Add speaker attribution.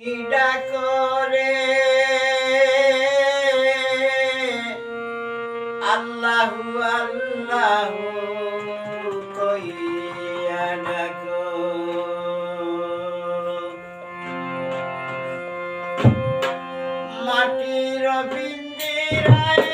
Speaker 1: Ida করে। আল্লাহু আল্লাহু কইয়া ডাকো। মাটির পিঞ্জিরায়